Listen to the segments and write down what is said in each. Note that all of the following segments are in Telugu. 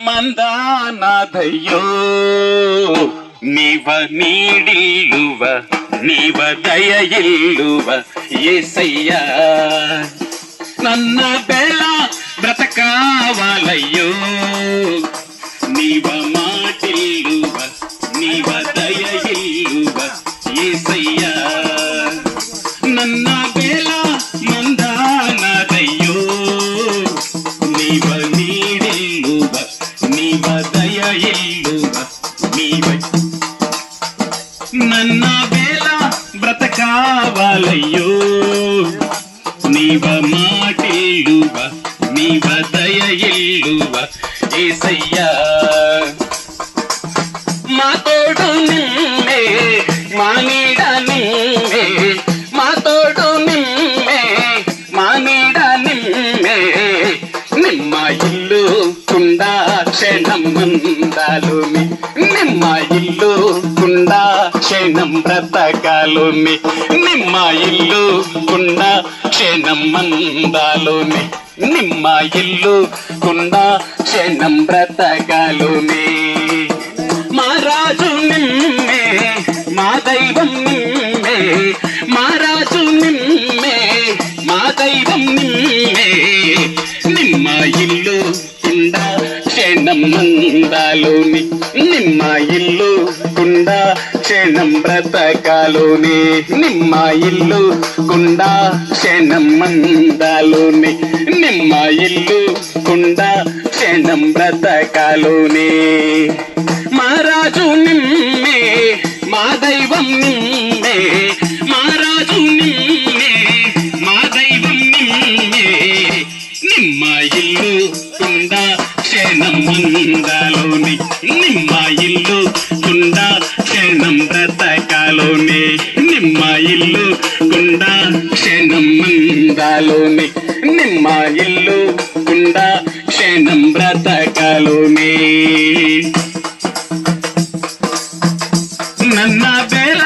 ಮಂದಾನಾದಯ್ಯೋ ನೀವ ನೀಡಿಲ್ಲುವ ನೀವ ದಯ ಇಲ್ಲುವ ಏಸಯ್ಯ ನನ್ನ ಬೆಳ ನೀವ ದಯ ಇಲ್ಲುವ ನೀವ ನನ್ನ ಬೇಲ ಬ್ರತಕಾವಲಯ್ಯೋ ನೀವ ಮಾಟಿಲ್ಲುವ ನೀವ ದಯ ಇಲ್ಲುವ ಏಸಯ್ಯ ಮಾತೋಡು ನಿಮ್ಮೆ ಮಾನಿಡ క్షణం మందాలుని నిమ్మ ఇల్లు కుండ క్షణం బ్రతకాలుని నిమ్మ ఇల్లు కుండ క్షణం మందాలుని నిమ్మ ఇల్లు కుండ క్షణం బ్రతకాలుని మా రాజు నిమ్మే మా దైవం నిమ్మే మా రాజు నిమ్మే మా దైవం నిమ్మే. సంబంధాలోని నిమ్మ ఇల్లు గుండా క్షణం బ్రతకాలోని నిమ్మ ఇల్లు గుండా క్షణం మందాలోని నిమ్మ ఇల్లు గుండా క్షణం బ్రతకాలోని. మహారాజు నిమ్మే మందాలోని నిమ్మ ఇల్లు కుండ క్షణం బ్రతకాలోని నిమ్మ ఇల్లు కుండ క్షణం మందాలోని నిమ్మ ఇల్లు కుండ క్షణం బ్రతకాలోని ನನ್ನ ಬೆಲ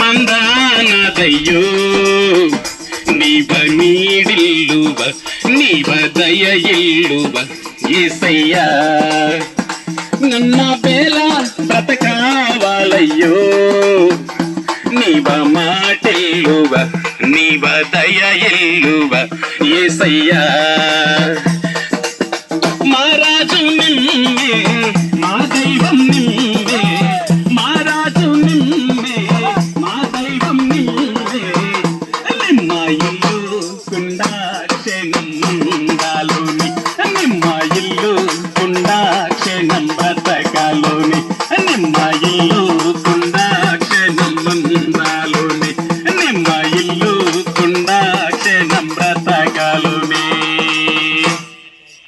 ಮಂದಾನದಯ್ಯೋ ನೀವ ನೀಡಿಲ್ಲುವ ನೀವ ದಯ ಇಲ್ಲುವ నన్న బేల బ్రతకావాలయ్యో. నీవ మాటెల్లువ నీవ దయ ఎల్లువ ఏసయ్యా. మా రాజు నిమ్మే మా దైవం నిమ్మే మా రాజు దైవం నిమ్మే నిమ్మ ఇల్లు కుండాక్షణ